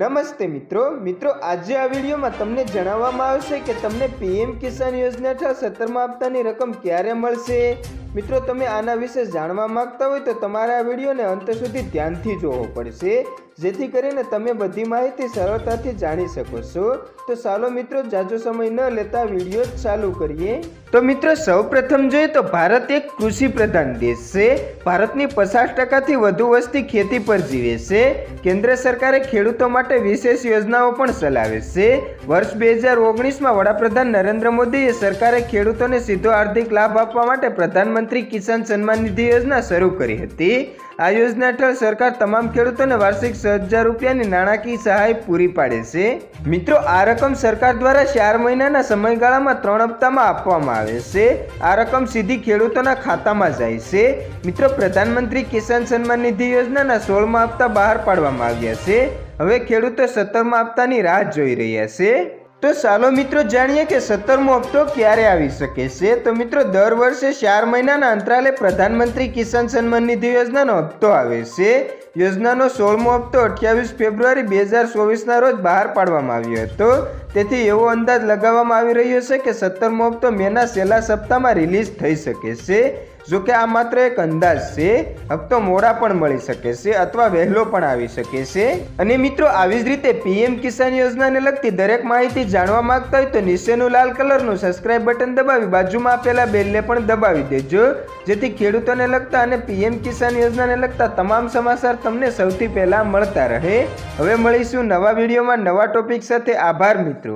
નમસ્તે મિત્રો. મિત્રો, આજે આ વિડીયોમાં તમને જણાવવામાં આવશે કે તમને પીએમ કિસાન યોજના હેઠળ સત્તરમાં હપ્તાની રકમ ક્યારે મળશે? મિત્રો, તમે આના વિશે જાણવા માંગતા હોય તો તમારે આ વિડીયોને અંત સુધી ધ્યાનથી જોવો પડશે. જેથી કરીને તમે બધી માહિતી સરળતાથી જાણી શકો છો. તો ચાલો મિત્રો, જાજો સમય ન લેતા વીડિયો ચાલુ કરીએ. તો મિત્રો, સૌપ્રથમ જોઈએ તો ભારત એક કૃષિ પ્રધાન દેશ છે. ભારતની પચાસ ટકાથી વધુ વસ્તી ખેતી પર જીવે છે. કેન્દ્ર સરકારે ખેડૂતો માટે વિશેષ યોજનાઓ પણ ચલાવે છે. વર્ષ બે હજાર ઓગણીસમાં વડાપ્રધાન નરેન્દ્ર મોદીએ સરકારે ખેડૂતોને સીધો આર્થિક લાભ આપવા માટે પ્રધાનમંત્રી કિસાન સન્માન નિધિ યોજના શરૂ કરી હતી. આ યોજના હેઠળ સરકાર તમામ ખેડૂતોને વાર્ષિક છ હજાર રૂપિયાની નાણાકીય સહાય પૂરી પાડે છે. મિત્રો, આ રકમ સરકાર દ્વારા ચાર મહિનાના સમયગાળામાં ત્રણ હપ્તામાં આપવામાં આવે છે. આ રકમ સીધી ખેડૂતોના ખાતામાં જાય છે. મિત્રો, પ્રધાનમંત્રી કિસાન સન્માન નિધિ યોજનાના સોળમા હપ્તા બહાર પાડવામાં આવ્યા છે. હવે ખેડૂતો સત્તરમા હપ્તાની રાહ જોઈ રહ્યા છે. તો ચાલો મિત્રો જાણીએ કે સત્તરમો હપ્તો ક્યારે આવી શકે છે? તો મિત્રો દર વર્ષે ચાર મહિનાના અંતરાલે પ્રધાનમંત્રી કિસાન સન્માન નિધિ યોજનાનો હપ્તો આવે છે. યોજનાનો સોળમો હપ્તો અઠ્યાવીસ ફેબ્રુઆરી બે હજાર ચોવીસના રોજ બહાર પાડવામાં આવ્યો હતો. તેથી એવો અંદાજ લગાવવામાં આવી રહ્યો છે કે સત્તરમો હપ્તો મેના છેલ્લા સપ્તાહમાં રિલીઝ થઈ શકે છે. જો કે આ માત્ર એક અંદાજ છે. હપ્તો મોડા પણ મળી શકે છે અથવા વહેલો પણ આવી શકે છે. અને મિત્રો, આવી જ રીતે પીએમ કિસાન યોજનાને લગતી દરેક માહિતી જાણવા માંગતા હોય તો નીચેનું લાલ કલરનું સબસ્ક્રાઇબ બટન દબાવી બાજુમાં આપેલા બેલને પણ દબાવી દેજો. જેથી ખેડૂતોને લગતા અને પીએમ કિસાન યોજનાને લગતા તમામ સમાચાર તમને સૌથી પહેલાં મળતા રહે. હવે મળીશું નવા વિડીયોમાં નવા ટોપિક સાથે. આભાર મિત્રો.